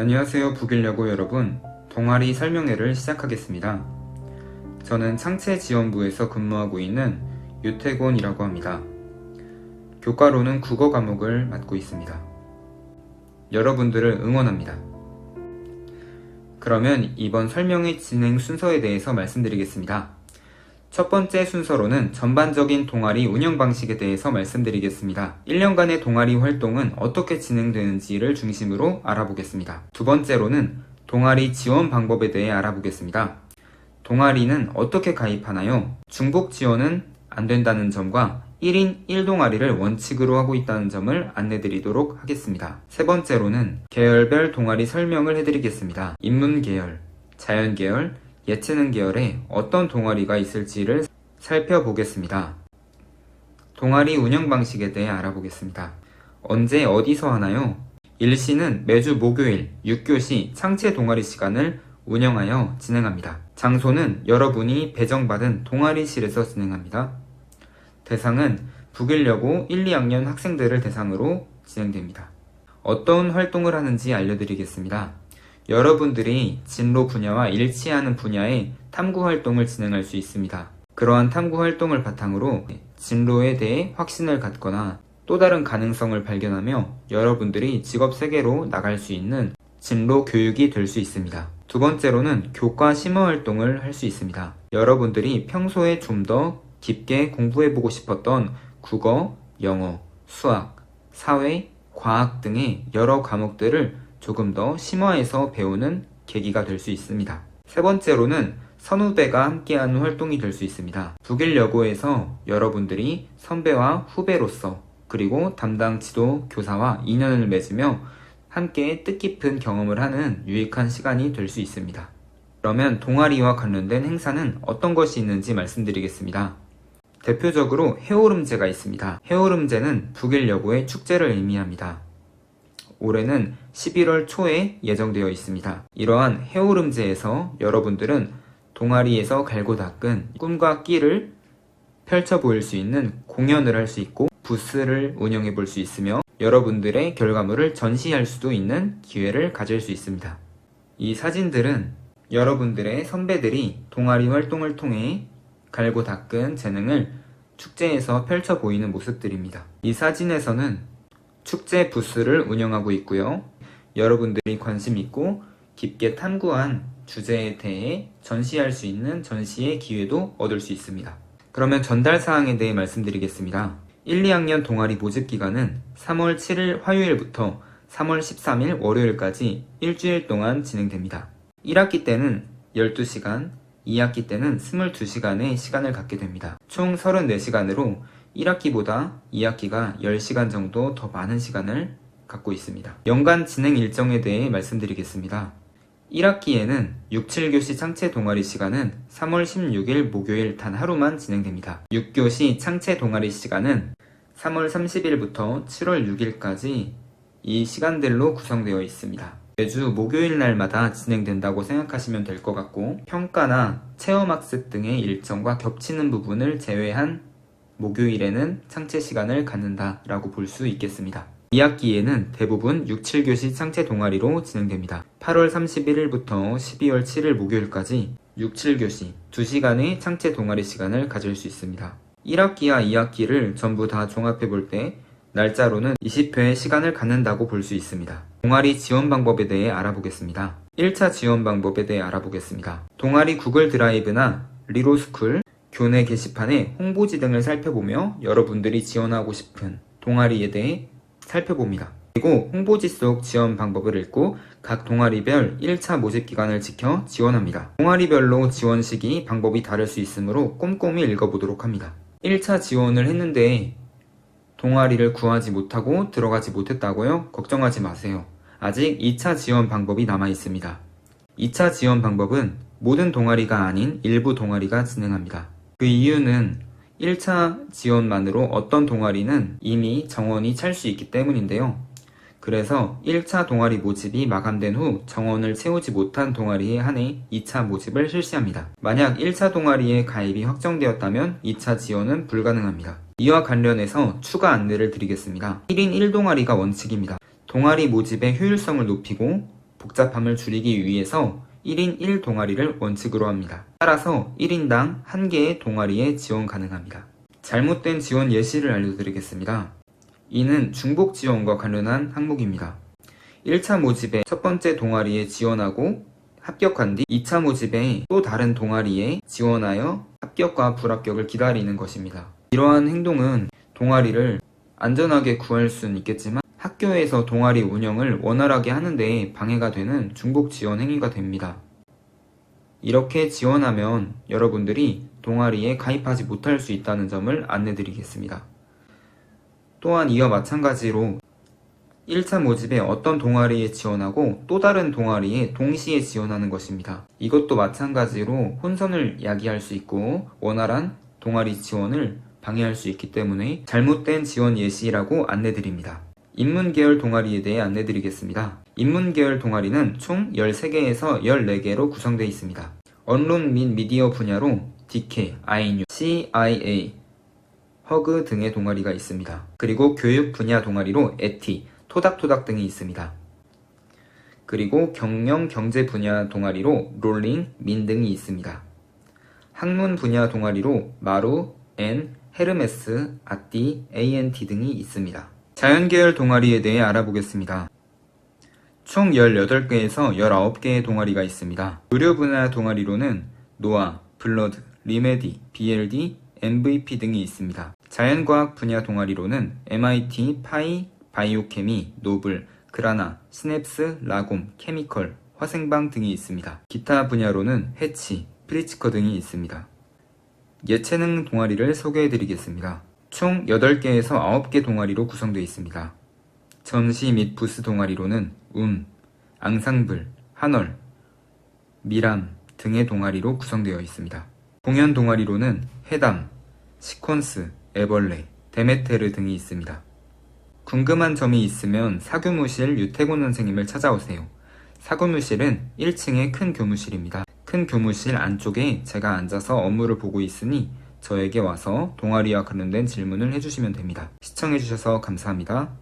안녕하세요 북일여고 여러분 동아리 설명회를 시작하겠습니다. 저는 창체지원부에서 근무하고 있는 유태곤이라고 합니다. 교과로는 국어 과목을 맡고 있습니다. 여러분들을 응원합니다. 그러면 이번 설명회 진행 순서에 대해서 말씀드리겠습니다. 첫 번째 순서로는 전반적인 동아리 운영 방식에 대해서 말씀드리겠습니다. 1년간의 동아리 활동은 어떻게 진행되는지를 중심으로 알아보겠습니다. 두 번째로는 동아리 지원 방법에 대해 알아보겠습니다. 동아리는 어떻게 가입하나요? 중복 지원은 안 된다는 점과 1인 1동아리를 원칙으로 하고 있다는 점을 안내드리도록 하겠습니다. 세 번째로는 계열별 동아리 설명을 해드리겠습니다. 인문계열, 자연계열, 예체능 계열에 어떤 동아리가 있을지를 살펴보겠습니다. 동아리 운영 방식에 대해 알아보겠습니다. 언제 어디서 하나요? 일시는 매주 목요일 6교시 창체 동아리 시간을 운영하여 진행합니다. 장소는 여러분이 배정받은 동아리실에서 진행합니다. 대상은 북일여고 1, 2학년 학생들을 대상으로 진행됩니다. 어떤 활동을 하는지 알려드리겠습니다. 여러분들이 진로 분야와 일치하는 분야의 탐구 활동을 진행할 수 있습니다. 그러한 탐구 활동을 바탕으로 진로에 대해 확신을 갖거나 또 다른 가능성을 발견하며 여러분들이 직업 세계로 나갈 수 있는 진로 교육이 될 수 있습니다. 두 번째로는 교과 심화 활동을 할 수 있습니다. 여러분들이 평소에 좀 더 깊게 공부해보고 싶었던 국어, 영어, 수학, 사회, 과학 등의 여러 과목들을 조금 더 심화해서 배우는 계기가 될 수 있습니다. 세 번째로는 선후배가 함께하는 활동이 될 수 있습니다. 북일 여고에서 여러분들이 선배와 후배로서 그리고 담당 지도 교사와 인연을 맺으며 함께 뜻깊은 경험을 하는 유익한 시간이 될 수 있습니다. 그러면 동아리와 관련된 행사는 어떤 것이 있는지 말씀드리겠습니다. 대표적으로 해오름제가 있습니다. 해오름제는 북일 여고의 축제를 의미합니다. 올해는 11월 초에 예정되어 있습니다. 이러한 해오름제에서 여러분들은 동아리에서 갈고 닦은 꿈과 끼를 펼쳐 보일 수 있는 공연을 할 수 있고 부스를 운영해 볼 수 있으며 여러분들의 결과물을 전시할 수도 있는 기회를 가질 수 있습니다. 이 사진들은 여러분들의 선배들이 동아리 활동을 통해 갈고 닦은 재능을 축제에서 펼쳐 보이는 모습들입니다. 이 사진에서는 축제 부스를 운영하고 있고요. 여러분들이 관심 있고 깊게 탐구한 주제에 대해 전시할 수 있는 전시의 기회도 얻을 수 있습니다. 그러면 전달 사항에 대해 말씀드리겠습니다. 1, 2학년 동아리 모집 기간은 3월 7일 화요일부터 3월 13일 월요일까지 일주일 동안 진행됩니다. 1학기 때는 12시간, 2학기 때는 22시간의 시간을 갖게 됩니다. 총 34시간으로 1학기보다 2학기가 10시간 정도 더 많은 시간을 갖고 있습니다. 연간 진행 일정에 대해 말씀드리겠습니다. 1학기에는 6, 7교시 창체 동아리 시간은 3월 16일 목요일 단 하루만 진행됩니다. 6교시 창체 동아리 시간은 3월 30일부터 7월 6일까지 이 시간들로 구성되어 있습니다. 매주 목요일 날마다 진행된다고 생각하시면 될 것 같고 평가나 체험학습 등의 일정과 겹치는 부분을 제외한 목요일에는 창체 시간을 갖는다라고 볼 수 있겠습니다. 2학기에는 대부분 6, 7교시 창체 동아리로 진행됩니다. 8월 31일부터 12월 7일 목요일까지 6, 7교시 2시간의 창체 동아리 시간을 가질 수 있습니다. 1학기와 2학기를 전부 다 종합해 볼 때 날짜로는 20회의 시간을 갖는다고 볼 수 있습니다. 동아리 지원 방법에 대해 알아보겠습니다. 1차 지원 방법에 대해 알아보겠습니다. 동아리 구글 드라이브나 리로스쿨, 교내 게시판의 홍보지 등을 살펴보며 여러분들이 지원하고 싶은 동아리에 대해 살펴봅니다. 그리고 홍보지 속 지원 방법을 읽고 각 동아리별 1차 모집 기간을 지켜 지원합니다. 동아리별로 지원 시기, 방법이 다를 수 있으므로 꼼꼼히 읽어보도록 합니다. 1차 지원을 했는데 동아리를 구하지 못하고 들어가지 못했다고요? 걱정하지 마세요. 아직 2차 지원 방법이 남아 있습니다. 2차 지원 방법은 모든 동아리가 아닌 일부 동아리가 진행합니다. 그 이유는 1차 지원만으로 어떤 동아리는 이미 정원이 찰 수 있기 때문인데요. 그래서 1차 동아리 모집이 마감된 후 정원을 채우지 못한 동아리에 한해 2차 모집을 실시합니다. 만약 1차 동아리에 가입이 확정되었다면 2차 지원은 불가능합니다. 이와 관련해서 추가 안내를 드리겠습니다. 1인 1동아리가 원칙입니다. 동아리 모집의 효율성을 높이고 복잡함을 줄이기 위해서 1인 1동아리를 원칙으로 합니다. 따라서 1인당 1개의 동아리에 지원 가능합니다. 잘못된 지원 예시를 알려드리겠습니다. 이는 중복 지원과 관련한 항목입니다. 1차 모집에 첫 번째 동아리에 지원하고 합격한 뒤 2차 모집에 또 다른 동아리에 지원하여 합격과 불합격을 기다리는 것입니다. 이러한 행동은 동아리를 안전하게 구할 수는 있겠지만 학교에서 동아리 운영을 원활하게 하는데 방해가 되는 중복 지원 행위가 됩니다. 이렇게 지원하면 여러분들이 동아리에 가입하지 못할 수 있다는 점을 안내드리겠습니다. 또한 이와 마찬가지로 1차 모집에 어떤 동아리에 지원하고 또 다른 동아리에 동시에 지원하는 것입니다. 이것도 마찬가지로 혼선을 야기할 수 있고 원활한 동아리 지원을 방해할 수 있기 때문에 잘못된 지원 예시라고 안내드립니다. 인문계열 동아리에 대해 안내드리겠습니다. 인문계열 동아리는 총 13개에서 14개로 구성되어 있습니다. 언론 및 미디어 분야로 DK, INU, CIA, 허그 등의 동아리가 있습니다. 그리고 교육 분야 동아리로 에티, 토닥토닥 등이 있습니다. 그리고 경영 경제 분야 동아리로 롤링, 민 등이 있습니다. 학문 분야 동아리로 마루, 엔, 헤르메스, 아띠, ANT 등이 있습니다. 자연계열 동아리에 대해 알아보겠습니다. 총 18개에서 19개의 동아리가 있습니다. 의료 분야 동아리로는 노아, 블러드, 리메디, BLD, MVP 등이 있습니다. 자연과학 분야 동아리로는 MIT, 파이, 바이오케미, 노블, 그라나, 스냅스, 라곰, 케미컬, 화생방 등이 있습니다. 기타 분야로는 해치, 프리츠커 등이 있습니다. 예체능 동아리를 소개해드리겠습니다. 총 8개에서 9개 동아리로 구성되어 있습니다. 전시 및 부스 동아리로는 움, 앙상블, 한얼, 미람 등의 동아리로 구성되어 있습니다. 공연 동아리로는 해담, 시퀀스, 애벌레, 데메테르 등이 있습니다. 궁금한 점이 있으면 사교무실 유태곤 선생님을 찾아오세요. 사교무실은 1층의 큰 교무실입니다. 큰 교무실 안쪽에 제가 앉아서 업무를 보고 있으니 저에게 와서 동아리와 관련된 질문을 해주시면 됩니다. 시청해주셔서 감사합니다.